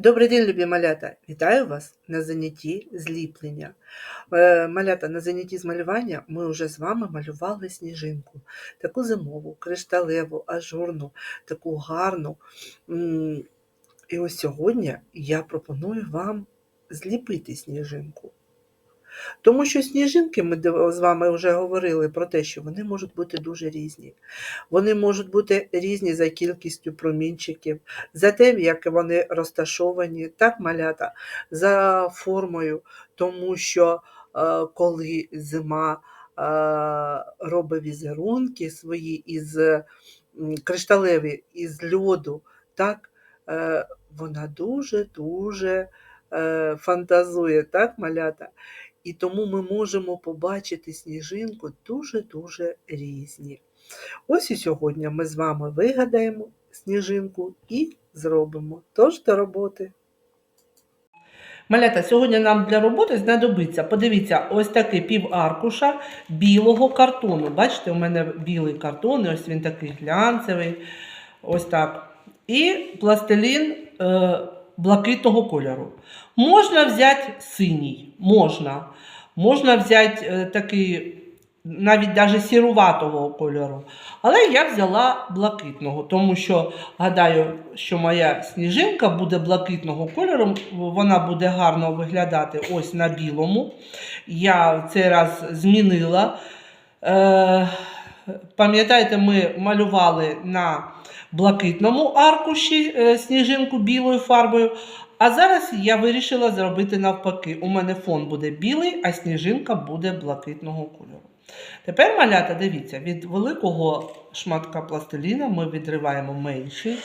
Добрий день, любі малята! Вітаю вас на занятті зліплення. Е, Малята, на занятті з малювання ми вже з вами малювали сніжинку. Таку зимову, кришталеву, ажурну, таку гарну. І ось сьогодні я пропоную вам зліпити сніжинку. Тому що сніжинки, ми з вами вже говорили про те, що вони можуть бути дуже різні. Вони можуть бути різні за кількістю промінчиків, за тим, як вони розташовані, так малята, за формою, тому що е, коли зима е, робить візерунки свої із кришталеві із льоду, так, е, вона дуже-дуже фантазує, так, малята? І тому ми можемо побачити сніжинку дуже-дуже різні. Ось і сьогодні ми з вами вигадаємо сніжинку і зробимо. Тож до роботи. Малята, сьогодні нам для роботи знадобиться, подивіться, ось такий пів аркуша білого картону. Бачите, у мене білий картон, ось він такий глянцевий. Ось так. І пластилін е, блакитного кольору. Можна взяти синій, можна. Можна взяти е, такий навіть даже сіруватого кольору. Але я взяла блакитного, тому що гадаю, що моя сніжинка буде блакитного кольору, вона буде гарно виглядати ось на білому. Я цей раз змінила. Е, Пам'ятаєте, ми малювали на блакитному аркуші е, сніжинку білою фарбою. А зараз я вирішила зробити навпаки. У мене фон буде білий, а сніжинка буде блакитного кольору. Тепер, малята, дивіться, від великого шматка пластиліна ми відриваємо менший,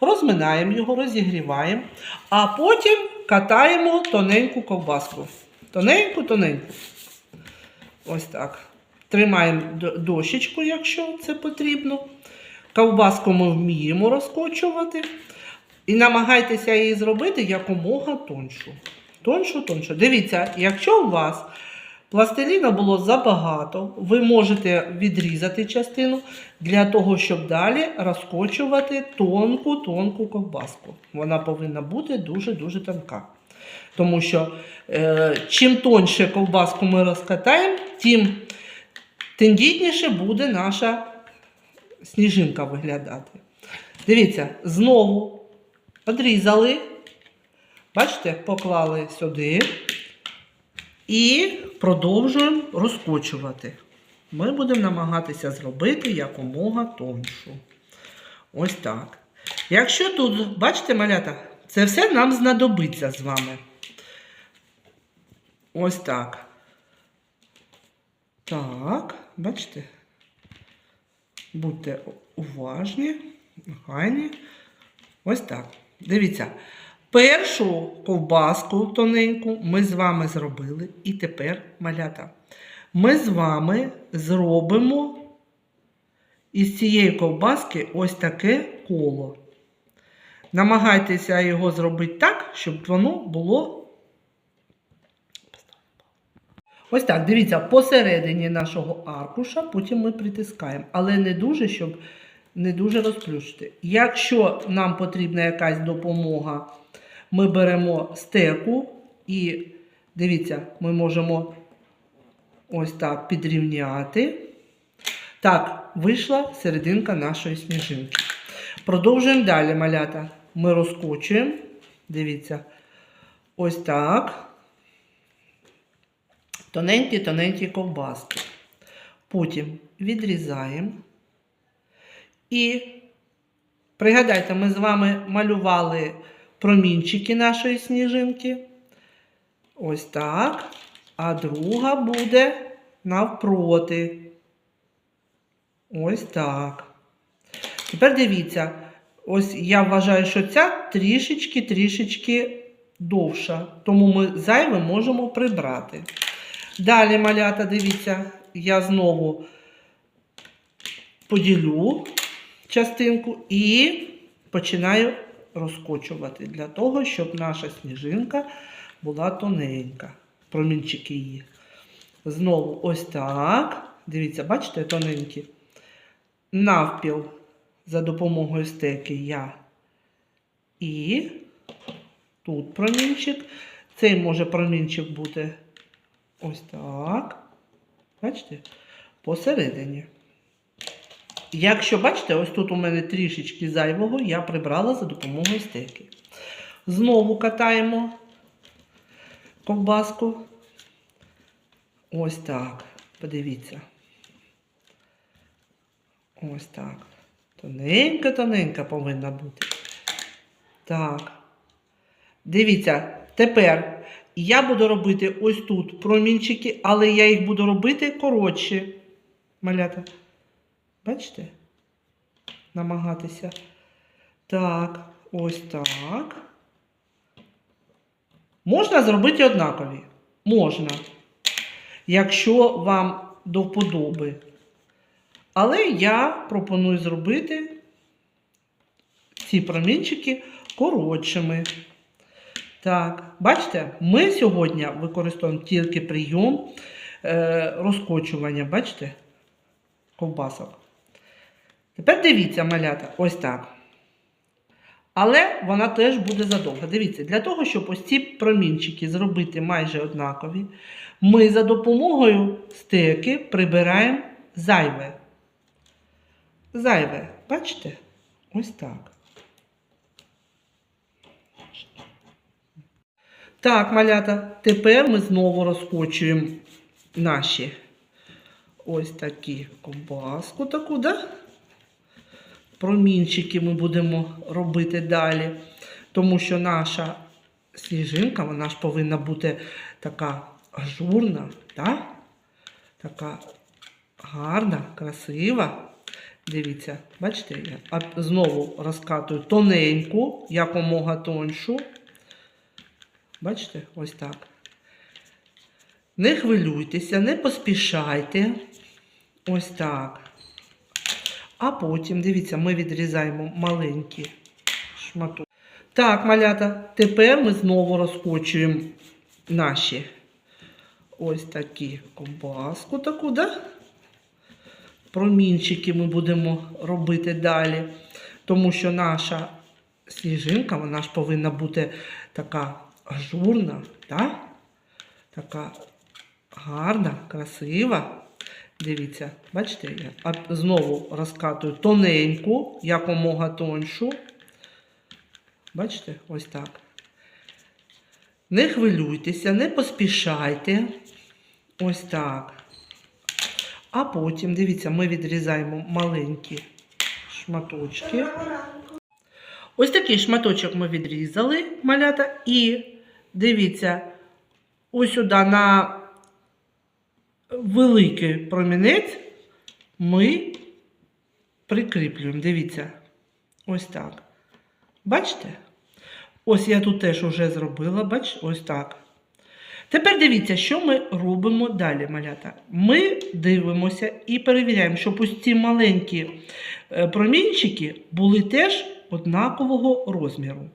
розминаємо його, розігріваємо, а потім катаємо тоненьку ковбаску. Тоненьку, тоненьку. Ось так. Тримаємо дощечку, якщо це потрібно. Ковбаску ми вміємо розкочувати. І намагайтеся її зробити якомога тоншу. Тоншу, тоншу. Дивіться, якщо у вас пластиліна було забагато, ви можете відрізати частину для того, щоб далі розкочувати тонку-тонку ковбаску. Вона повинна бути дуже-дуже тонка. Тому що е, чим тоньше ковбаску ми розкатаємо, тим тендітніше буде наша сніжинка виглядати. Дивіться, знову Одрізали, бачите, поклали сюди і продовжуємо розкочувати. Ми будемо намагатися зробити якомога тоншу. Ось так. Якщо тут, бачите, малята, це все нам знадобиться з вами. Ось так. Так, бачите? Будьте уважні, охайні. Ось так. Дивіться, першу ковбаску тоненьку ми з вами зробили. І тепер, малята, ми з вами зробимо із цієї ковбаски ось таке коло. Намагайтеся його зробити так, щоб воно було. Ось так, дивіться, посередині нашого аркуша, потім ми притискаємо, але не дуже, щоб не дуже розплющити. Якщо нам потрібна якась допомога, ми беремо стеку і дивіться, ми можемо ось так підрівняти. Так, вийшла серединка нашої сніжинки. Продовжуємо далі малята. Ми розкочуємо. Дивіться, ось так. Тоненькі-тоненькі ковбаски. Потім відрізаємо. І пригадайте, ми з вами малювали промінчики нашої сніжинки. Ось так. А друга буде навпроти. Ось так. Тепер дивіться, ось я вважаю, що ця трішечки-трішечки довша, тому ми зайве можемо прибрати. Далі, малята, дивіться, я знову поділю частинку і починаю розкочувати для того, щоб наша сніжинка була тоненька. Промінчики її. Знову ось так. Дивіться, бачите, тоненькі. Навпіл за допомогою стеки я і тут промінчик. Цей може промінчик бути ось так. Бачите? Посередині. Якщо бачите, ось тут у мене трішечки зайвого, я прибрала за допомогою стеки. Знову катаємо ковбаску. Ось так. Подивіться. Ось так. Тоненька-тоненька повинна бути. Так. Дивіться, тепер я буду робити ось тут промінчики, але я їх буду робити коротші. Малята. Бачите? Намагатися. Так, ось так. Можна зробити однакові? Можна. Якщо вам до вподоби. Але я пропоную зробити ці промінчики коротшими. Так, бачите, ми сьогодні використовуємо тільки прийом е, розкочування, бачите, ковбасок. Тепер дивіться, малята, ось так. Але вона теж буде задовга. Дивіться, для того, щоб ось ці промінчики зробити майже однакові, ми за допомогою стеки прибираємо зайве. Зайве, бачите? Ось так. Так, малята, тепер ми знову розкочуємо наші ось такі ковбаску таку, да? Промінчики ми будемо робити далі, тому що наша сніжинка, вона ж повинна бути така ажурна, да? така гарна, красива. Дивіться, бачите, я знову розкатую тоненьку, якомога тоншу. Бачите, ось так. Не хвилюйтеся, не поспішайте. Ось так. А потім, дивіться, ми відрізаємо маленькі шматочки. Так, малята, тепер ми знову розкочуємо наші ось такі ковбаску таку, да? Промінчики ми будемо робити далі, тому що наша сніжинка, вона ж повинна бути така ажурна, да? така гарна, красива. Дивіться, бачите, я знову розкатую тоненьку, якомога тоншу. Бачите, ось так. Не хвилюйтеся, не поспішайте. Ось так. А потім, дивіться, ми відрізаємо маленькі шматочки. Ось такий шматочок ми відрізали, малята, і дивіться, ось сюди на великий промінець ми прикріплюємо. Дивіться, ось так. Бачите? Ось я тут теж вже зробила, бач, ось так. Тепер дивіться, що ми робимо далі, малята. Ми дивимося і перевіряємо, щоб ось ці маленькі е, промінчики були теж однакового розміру.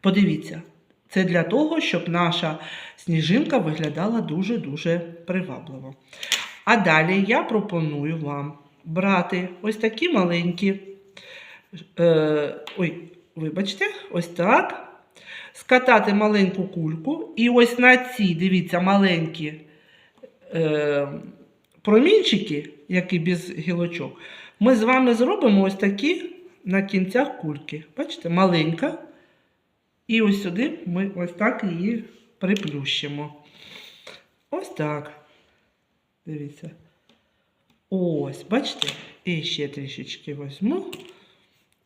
Подивіться, це для того, щоб наша сніжинка виглядала дуже-дуже привабливо. А далі я пропоную вам брати ось такі маленькі, е, ой, вибачте, ось так. Скатати маленьку кульку, і ось на ці, дивіться, маленькі е, промінчики, які без гілочок, ми з вами зробимо ось такі на кінцях кульки. Бачите, маленька. І ось сюди ми ось так її приплющимо. Ось так. Дивіться. Ось, бачите? І ще трішечки візьму.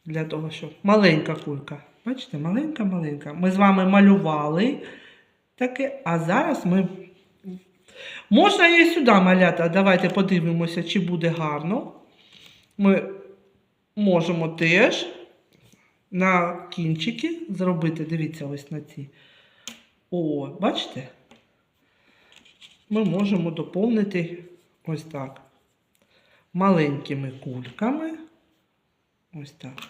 Для того, щоб маленька кулька. Бачите, маленька-маленька. Ми з вами малювали таке, а зараз ми. Можна і сюди маляти. Давайте подивимося, чи буде гарно. Ми можемо теж на кінчики зробити. Дивіться, ось на ці. О, бачите? Ми можемо доповнити ось так. Маленькими кульками. Ось так.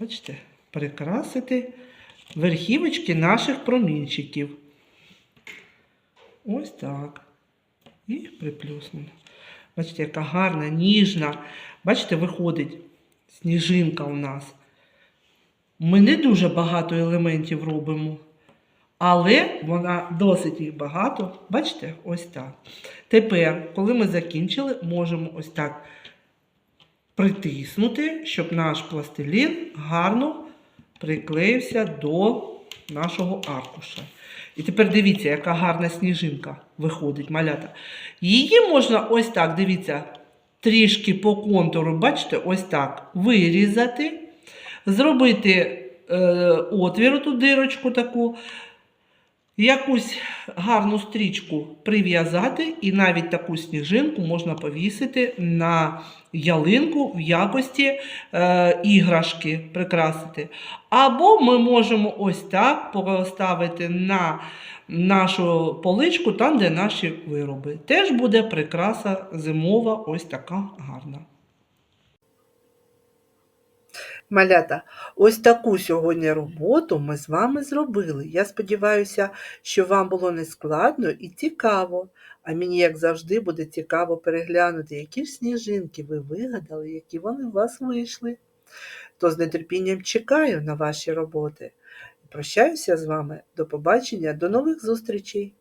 Бачите, прикрасити верхівочки наших промінчиків. Ось так. І приплюснемо. Бачите, яка гарна, ніжна. Бачите, виходить сніжинка у нас. Ми не дуже багато елементів робимо. Але вона досить їх багато. Бачите, ось так. Тепер, коли ми закінчили, можемо ось так притиснути, щоб наш пластилін гарно приклеївся до нашого аркуша. І тепер дивіться, яка гарна сніжинка виходить, малята. Її можна ось так, дивіться, трішки по контуру, бачите, ось так вирізати, зробити е, отвір, ту дирочку таку, якусь гарну стрічку прив'язати, і навіть таку сніжинку можна повісити на ялинку в якості е, іграшки прикрасити. Або ми можемо ось так поставити на нашу поличку, там, де наші вироби. Теж буде прикраса зимова, ось така гарна. Малята, ось таку сьогодні роботу ми з вами зробили. Я сподіваюся, що вам було нескладно і цікаво. А мені, як завжди, буде цікаво переглянути, які ж сніжинки ви вигадали, які вони у вас вийшли. То з нетерпінням чекаю на ваші роботи. Прощаюся з вами. До побачення, до нових зустрічей!